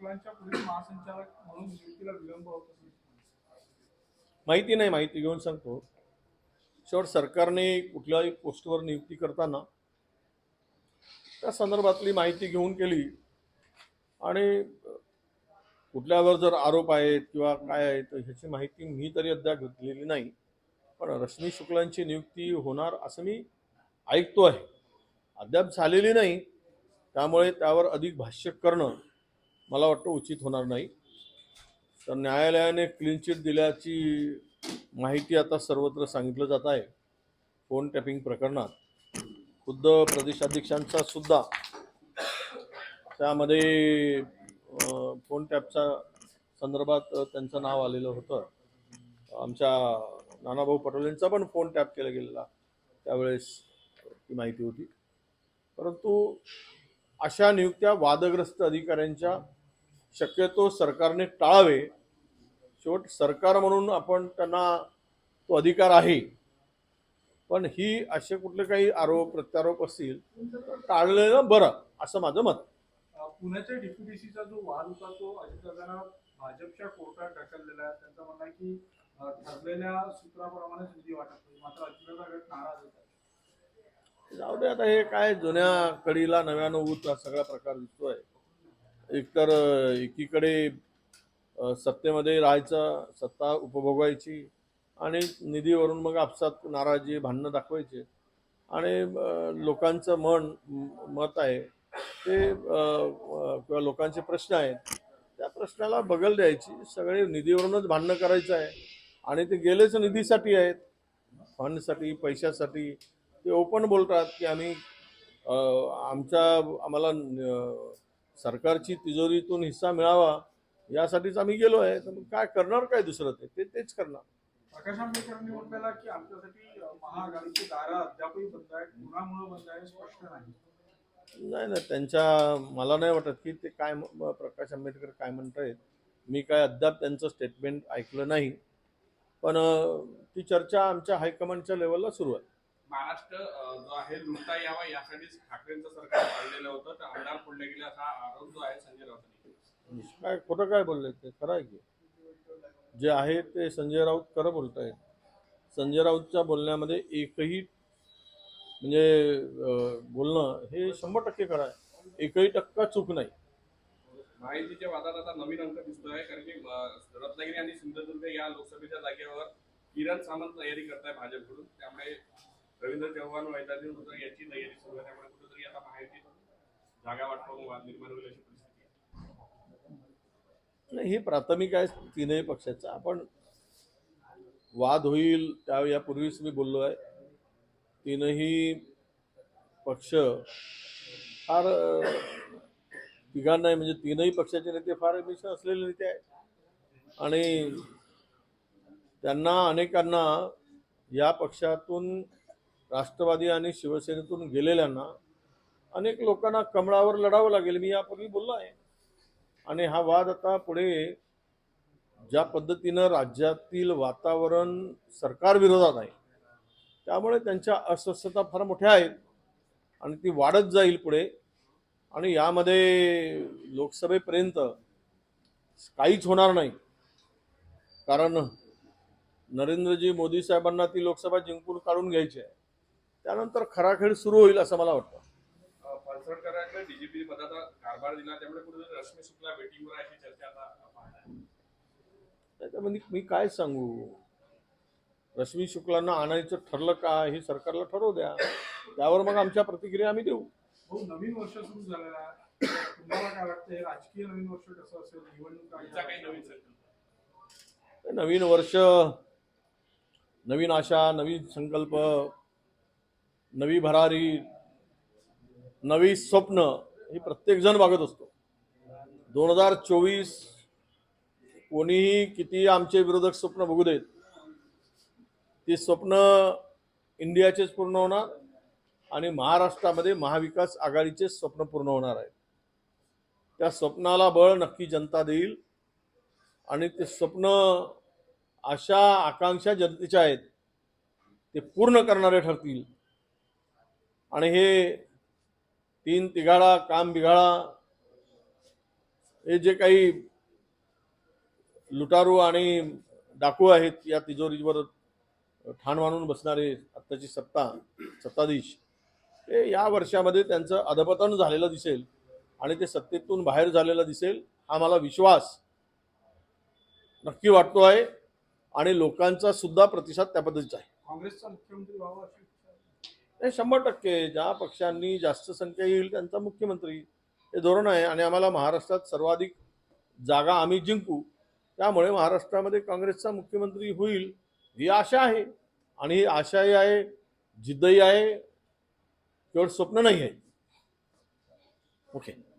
शुक्लांच्या police महासंचालक म्हणून नियुक्तीला विलंब होत असेल माहिती नाही माहिती घेऊन सांगतो. शेवट सरकारने कुठल्याही पोस्टवर नियुक्ती करताना त्या संदर्भातली माहिती घेऊन केली आणि कुठल्यावर जर आरोप आहेत किंवा काय आहे तर ह्याची माहिती मी तरी अद्याप घेतलेली नाही. पण रश्मी शुक्लांची नियुक्ती होणार असं मी ऐकतो आहे. अद्याप झालेली नाही. त्यामुळे त्यावर अधिक भाष्य करणं मला वाटतं उचित होणार नाही. तर न्यायालयाने क्लीन चिट दिल्याची माहिती आता सर्वत्र सांगितलं जात आहे. फोन टॅपिंग प्रकरणात. खुद्द प्रदेशाध्यक्षांचा सुद्धा. त्यामध्ये फोन टॅपच्या संदर्भात त्यांचं नाव आलेलं होतं. आमच्या नानाभाऊ पटोलेंचा पण फोन टॅप केला गेलेला त्यावेळेस ती माहिती होती. परंतु अशा नियुक्त्या वादग्रस्त अधिकाऱ्यांच्या शक्यतो सरकारने टाळावे. शेवट सरकार म्हणून आपण त्यांना तो अधिकार आहे. पण ही असे कुठले काही आरोप प्रत्यारोप असतील तर टाळलेलं बरं असं माझं मत. पुण्याच्या डीपीडीसीचा जो वाद होता तो अजितदादांना भाजपच्या कोर्टात ढकललेला आहे. त्यांचं म्हणणं आहे की ठरलेल्या सूत्राप्रमाणे निधी होईल. मात्र अजितदादा गट नाराज होत जाऊ दे आता हे काय जुन्या कडीला नव्यानं हा सगळा प्रकार दिसतोय. एकतर एकीकडे सत्तेमध्ये राहायचं सत्ता उपभोगायची आणि निधीवरून मग आपसात नाराजी भांडणं दाखवायचे. आणि लोकांचं मन म- मत आहे ते किंवा लोकांचे प्रश्न आहेत त्या प्रश्नाला बगल द्यायची. सगळे निधीवरूनच भांडणं करायचं आहे. आणि ते गेलेच निधीसाठी आहेत. फंडसाठी पैशासाठी. ते ओपन बोलतात की आम्ही आमच्या आम्हाला सरकारची तिजोरीतून हिस्सा मिळावा यासाठीच आम्ही गेलो आहे. तर मग काय करणार काय दुसरं ते? ते तेच करणार. प्रकाश आंबेडकरांनी म्हटलेला की आमच्यासाठी अं, महाआघाडीची दारं अद्यापही बंद आहेत. कुणामुळे बंद आहे स्पष्ट नाही. नाही नाही. त्यांच्या मला नाही वाटत की ते काय प्रकाश आंबेडकर काय म्हणतायत. मी काय अद्याप त्यांचं स्टेटमेंट ऐकलं नाही. पण ती चर्चा आमच्या हायकमांडच्या लेवलला सुरू आहे. महाराष्ट्र जो आहे लुटता यावा यासाठीच ठाकरेंचं सरकार पाडलेलं होतं. तर आमदार फोडले गेले असा आरोप जो आहे संजय राऊतांनी काय खोटं काय बोलले ते? खरं आहे की? जे आहे ते संजय राऊत खरं बोलत आहेत संजय राऊतच्या बोलण्यामध्ये एकही म्हणजे बोलणं हे शंभर टक्के खरं आहे. एकही टक्का चूक नाही. माहितीच्या वादात आता नवीन अंक दिसतोय कारण की रत्नागिरी आणि सिंधुदुर्ग या लोकसभेच्या जागेवर किरण सामंत तयारी करताय भाजपकडून. त्यामुळे रवींद्र चव्हाण मैदानी होतं याची तयारी सुरू आहे. त्यामुळे कुठेतरी आता बाहेरची जागा वाटपावून वाद निर्माण होईल अशी परिस्थिती आहे. नाही ही प्राथमिक आहे तीनही पक्षाचं. आपण वाद होईल त्या यापूर्वीच मी बोललो आहे. तीनही पक्ष फार अं, तिघांना म्हणजे तीनही पक्षाचे नेते फार मिश्र असलेले नेते आहेत. आणि त्यांना अनेकांना या पक्षातून राष्ट्रवादी आणि शिवसेनेतून गेलेल्यांना अनेक लोकांना कमळावर लढावं लागेल मी यापूर्वी बोललो आहे. आणि हा वाद आता पुढे ज्या पद्धतीनं राज्यातील वातावरण सरकार विरोधात आहे त्यामुळे त्यांच्या अस्वस्थता फार मोठ्या आहेत आणि ती वाढत जाईल पुढे. आणि यामध्ये लोकसभेपर्यंत काहीच होणार नाही. कारण नरेंद्रजी मोदी साहेबांना ती लोकसभा जिंकून काढून घ्यायची आहे. त्यानंतर खरा खेळ सुरू होईल असं मला वाटतं. त्याच्यामध्ये मी काय सांगू? रश्मी शुक्लांना आणायचं ठरलं का हे सरकारला ठरवू द्या. त्यावर मग आमच्या प्रतिक्रिया आम्ही देऊ. हो नवीन वर्ष सुरू झालेलं आहे. तुम्हाला काय वाटतं हे राजकीय नवीन वर्ष कसं असेल? निवडणूक नवीन वर्ष नवीन आशा नवीन संकल्प नवी भरारी नवी स्वप्न हे प्रत्येकजण बघत असतो. दोन हजार चोवीस कोणीही किती आमचे विरोधक स्वप्न बघू देत ते स्वप्न इंडियाचेच पूर्ण होणार आणि महाराष्ट्रामध्ये महाविकास आघाडीचे स्वप्न पूर्ण होणार आहे. त्या स्वप्नाला बळ नक्की जनता देईल आणि ते स्वप्न अशा आकांक्षा जनतेच्या आहेत ते पूर्ण करणारे ठरतील. आणि हे तीन तिघाडा काम बिघाडा हे जे काही लुटारू आणि डाकू आहेत या तिजोरीवर ठाण मानून बसणारे आत्ताची सत्ता सत्ताधीश हे या वर्षामध्ये त्यांचं अधपतन झालेलं दिसेल आणि ते सत्तेतून बाहेर झालेलं दिसेल हा मला विश्वास नक्की वाटतो आहे आणि लोकांचा सुद्धा प्रतिसाद त्या पद्धतीचा आहे. काँग्रेसचा मुख्यमंत्री व्हावा नाही शंभर टक्के. ज्या पक्षांनी जास्त संख्या येईल त्यांचा मुख्यमंत्री हे धोरण आहे. आणि आम्हाला महाराष्ट्रात सर्वाधिक जागा आम्ही जिंकू. त्यामुळे महाराष्ट्रामध्ये काँग्रेसचा मुख्यमंत्री होईल ही आशा आहे. आणि ही आशाही आहे जिद्दही आहे. केवळ स्वप्न नाही आहे. ओके.